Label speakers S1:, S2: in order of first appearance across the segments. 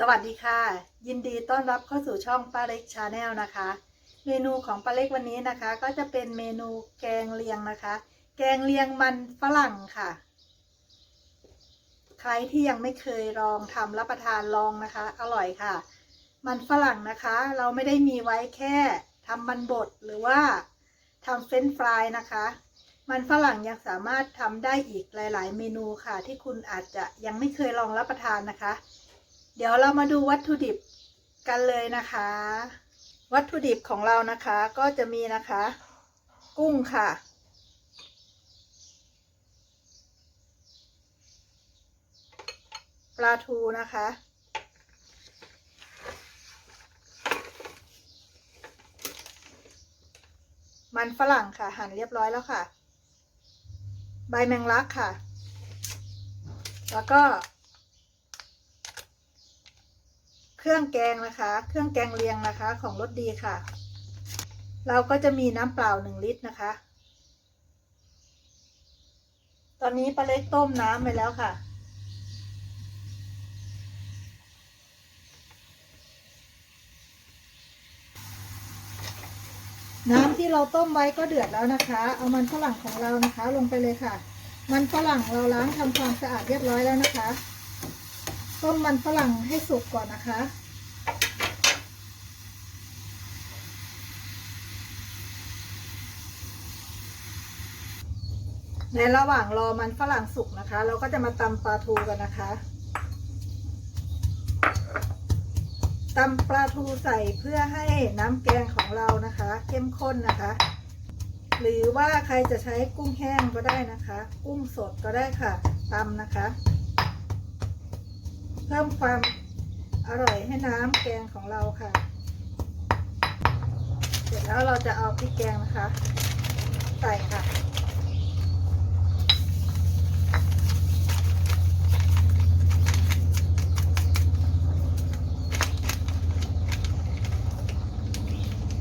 S1: สวัสดีค่ะ ยินดีต้อนรับเข้าสู่ช่องป้าเล็กชาแนลนะคะ เมนูของป้าเล็กวันนี้นะคะ ก็จะเป็นเมนูแกงเลียงนะคะ แกงเลียงมันฝรั่งค่ะ ใครที่ยังไม่เคยลองทำรับประทานลองนะคะ อร่อยค่ะ มันฝรั่งนะคะ เราไม่ได้มีไว้แค่ทำมันบดหรือว่าทำเฟรนช์ฟรายนะคะ มันฝรั่งยังสามารถทำได้อีกหลาย ๆ เมนูค่ะ ที่คุณอาจจะยังไม่เคยลองรับประทานนะคะ เดี๋ยวเรามาดูวัตถุดิบกันเลยนะคะ วัตถุดิบของเรานะคะก็จะมีนะคะ กุ้งค่ะ ปลาทูนะคะ มันฝรั่งค่ะ หั่นเรียบร้อยแล้วค่ะ ใบแมงลักค่ะ แล้วก็ เครื่องแกงนะคะ เครื่องแกงเลียงนะคะ ของรสดีค่ะ เราก็จะมีน้ำเปล่าหนึ่งลิตรนะคะ ตอนนี้ปลาเล็กต้มน้ำไปแล้วค่ะ น้ำที่เราต้มไว้ก็เดือดแล้วนะคะ เอามันฝรั่งของเรานะคะ ลงไปเลยค่ะ มันฝรั่งเราล้างทำความสะอาดเรียบร้อยแล้วนะคะ ต้มมันฝรั่งให้สุกก่อนนะคะ ในระหว่างรอมันฝรั่งสุกนะคะ เราก็จะมาตำปลาทูกันนะคะตำปลาทูใส่เพื่อให้น้ำแกงของเรานะคะ เข้มข้นนะคะ หรือว่าใครจะใช้กุ้งแห้งก็ได้นะคะ กุ้งสดก็ได้ค่ะตำนะคะ เพิ่มความอร่อยให้น้ำแกงของเราค่ะ เสร็จแล้วเราจะเอาพริกแกงนะคะ ใส่ค่ะ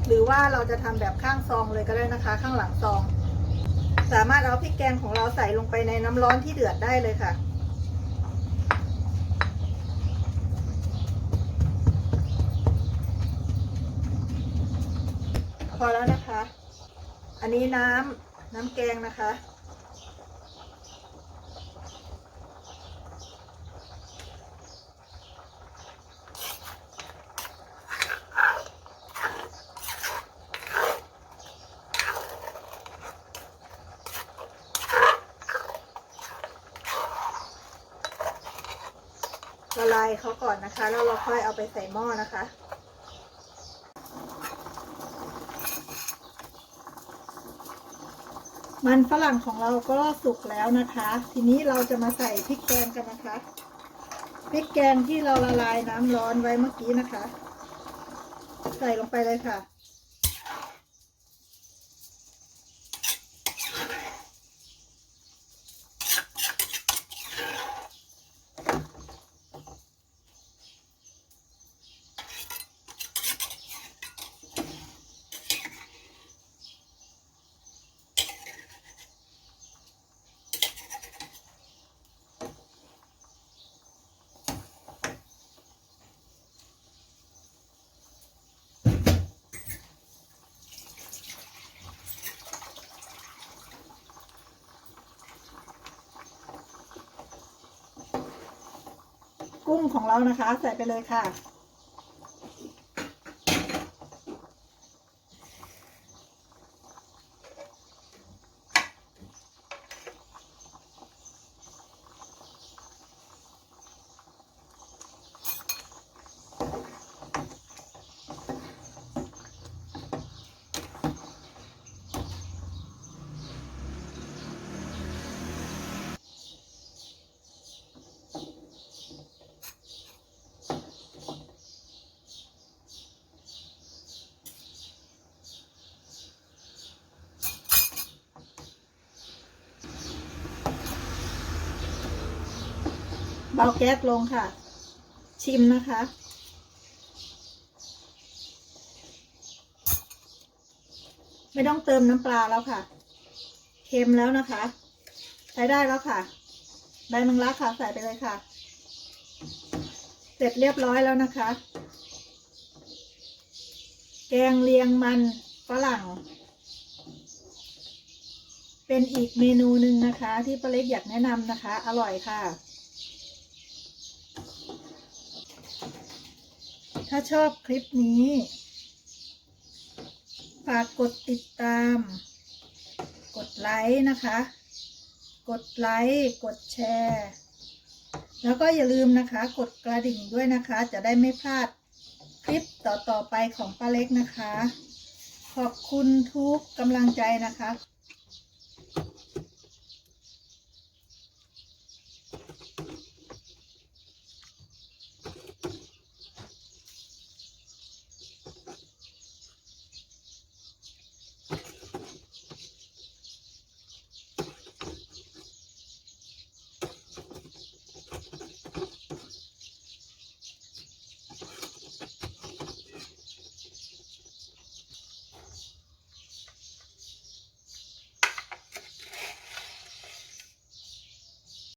S1: หรือว่าเราจะทำแบบข้างซองเลยก็ได้นะคะ ข้างหลังซอง สามารถเอาพริกแกงของเราใส่ลงไปในน้ำร้อนที่เดือดได้เลยค่ะ อแล้วนะคะ อันนี้น้ำน้ำแกงนะคะ ละลายเขาก่อนนะคะ แล้วเราค่อยเอาไปใส่หม้อนะคะ มันฝรั่งของเราก็สุกแล้วนะคะ ทีนี้เราจะมาใส่พริกแกงกันนะคะ พริกแกงที่เราละลายน้ำร้อนไว้เมื่อกี้นะคะ ใส่ลงไปเลยค่ะ กุ้ง ของเรานะคะ ใส่ไปเลยค่ะ เบาแก๊สลงค่ะ ชิมนะคะ ไม่ต้องเติมน้ำปลาแล้วค่ะ เค็มแล้วนะคะ ใช้ได้แล้วค่ะใบมังลักค่ะใส่ไปเลยค่ะ เสร็จเรียบร้อยแล้วนะคะ แกงเลียงมันฝรั่ง เป็นอีกเมนูหนึ่งนะคะ ที่ป้าเล็กอยากแนะนำนะคะ อร่อยค่ะ ถ้าชอบคลิปนี้ ฝากกดติดตาม กดไลค์นะคะ กดไลค์กดแชร์ แล้วก็อย่าลืมนะคะ กดกระดิ่งด้วยนะคะ จะได้ไม่พลาดคลิปต่อ ๆ ไปของป้าเล็กนะคะ ขอบคุณทุกกำลังใจนะคะ